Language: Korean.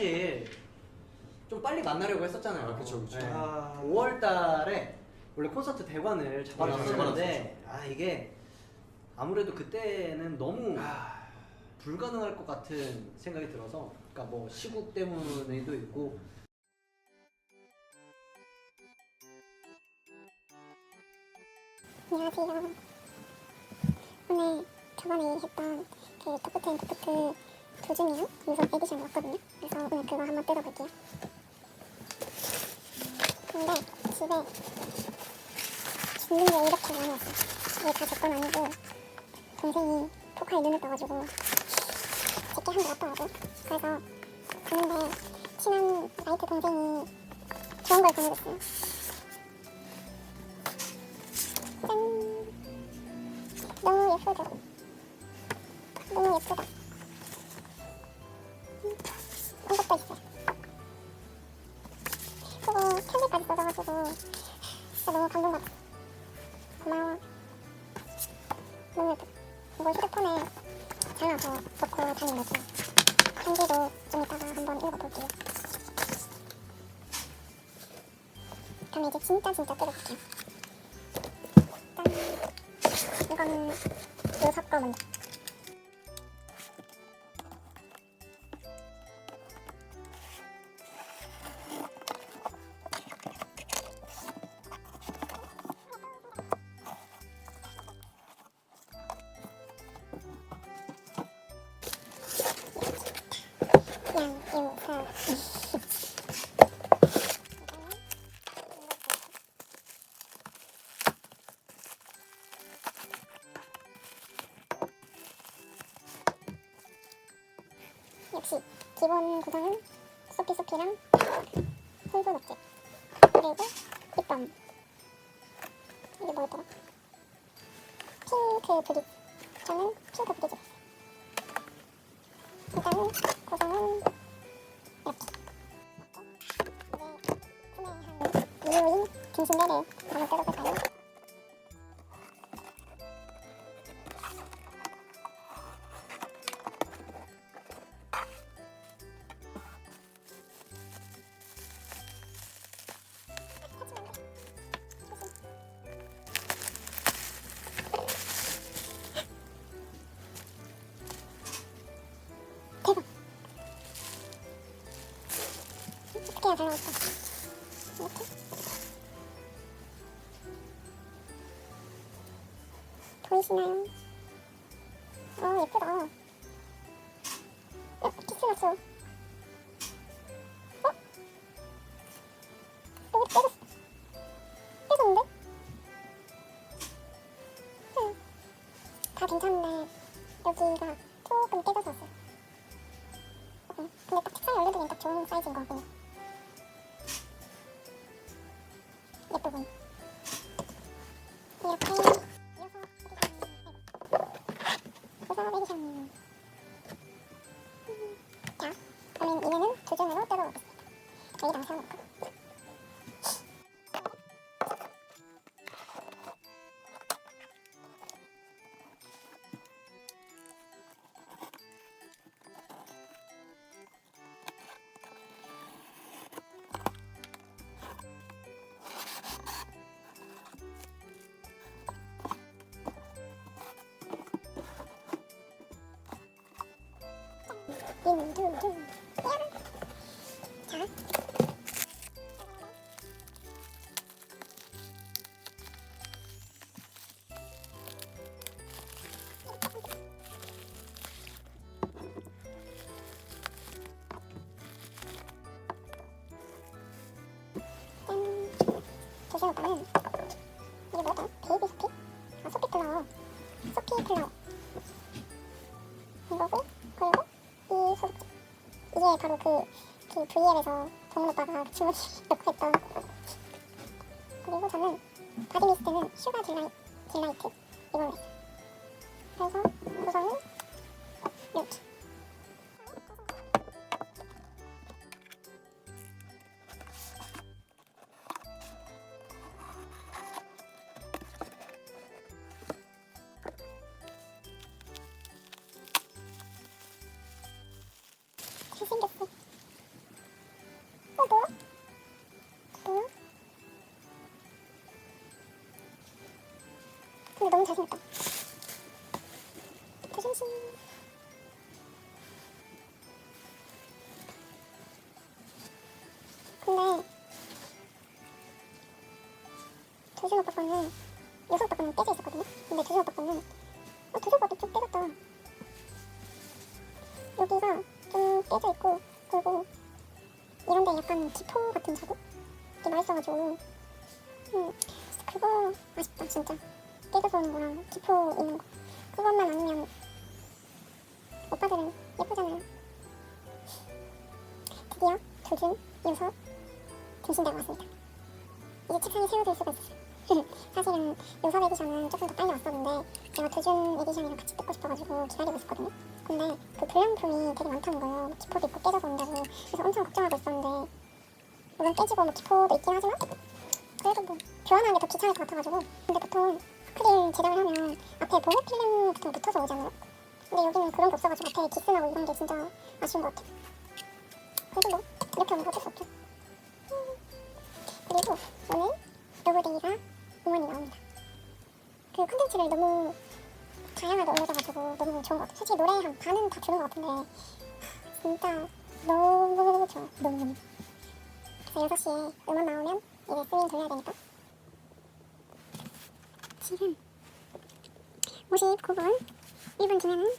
사실 좀 빨리 만나려고 했었잖아요. 아, 그쵸, 그쵸. 네. 아. 5월 달에 원래 콘서트 대관을 잡아놨었는데 네, 아 이게 아무래도 그때는 너무 아, 불가능할 것 같은 생각이 들어서 그러니까 뭐 시국 때문에도 있고 안녕하세요. 오늘 저번에 했던 그 토크텐 토크 조준이요 유성 에디션 왔거든요. 그래서 오늘 그거 한번 뜯어볼게요. 근데 집에 죽는 게 이렇게 많이 왔어. 이게 다 제 건 아니고 동생이 포카에 눈을 떠가지고 제게 한거 같더라고. 그래서 봤는데 친한 라이트 동생이 좋은 걸 보내줬어요. 짠. 너무 예쁘죠? 너무 예쁘다. 진짜 너무 감동받았어. 고마워. 너무 예쁘다. 이거 휴대폰에 잘라서 넣고 다니는 거지. 편지도 좀 이따가 한번 읽어볼게요. 그럼 이제 진짜 진짜 뜯어볼게요. 짠. 이건 요석 거 먼저. 역시 기본 구성은 소피소피랑 손소독제 그리고 립밤 이게 뭐였더라? 핑크 브릿 저는 핑크 브릿을 일단은 구성은 구매한 이유인 등신대를 한번 뜯어볼까요? 대박. 어떻게 해야 잘 나올까? 이렇게. 보이시나요? 어, 예쁘다. 어, 키스 났어. 어? 여기 떼졌어. 떼졌는데? 응. 다 괜찮은데, 여기가 조금 떼져서 왔어요. 응. 근데 딱 책상에 올려두기엔 딱 좋은 사이즈인 것 같군요. 예쁘군. Một. 바로 그, 그 V앱에서 동훈 오빠가 주문이 넣고 했던 그리고 저는 바디미스트는 슈가 딜라이, 딜라이트 이걸로 했어요. 그래서 구성은 이렇게 너무 잘생겼다. 도준 씨. 근데 도준 오빠 거는 여섯 오빠 거는 떼져 있었거든요. 근데 도준 오빠 거는 어, 도준 오빠도 좀 떼졌다. 여기가 좀 떼져 있고 그리고 이런데 약간 기포 같은 자국 이게 나 있어가지고 음 그거 아쉽다 진짜 떼져서 오는 거랑 기포 있는 거. 그것만 아니면 오빠들은 예쁘잖아요. 드디어 조준, 요섭, 등신대가 왔습니다. 이제 책상에 세워둘 수가 있었어요. 사실은 요섭 에디션은 조금 더 빨리 왔었는데 제가 조준 에디션이랑 같이 뜯고 싶어가지고 기다리고 있었거든요. 근데 그 불량품이 되게 많다는 거예요. 기포도 있고 깨져서 온다고. 그래서 엄청 걱정하고 있었는데 물론 깨지고 뭐 기포도 있긴 하지만 그래도 뭐 교환하는 게 더 귀찮을 것 같아가지고. 근데 보통 아크릴 제작을 하면 앞에 보호 필름 거 붙어서 오잖아요. 근데 여기는 그런 게 없어가지고 앞에 기스 나고 이런 게 진짜 아쉬운 것 같아요. 그래도 뭐 이렇게 거 어쩔 수 없죠. 음. 그리고 오늘 로고데이가 응원이 나옵니다. 그 컨텐츠를 너무 다양하게 올려줘가지고 너무 좋은 것 같아요. 솔직히 노래 한 반은 다 주는 것 같은데 진짜 너무 좋아 너무 그래서 6시에 음원 나오면 이제 스윙 돌려야 되니까 지금 59분 1분 뒤면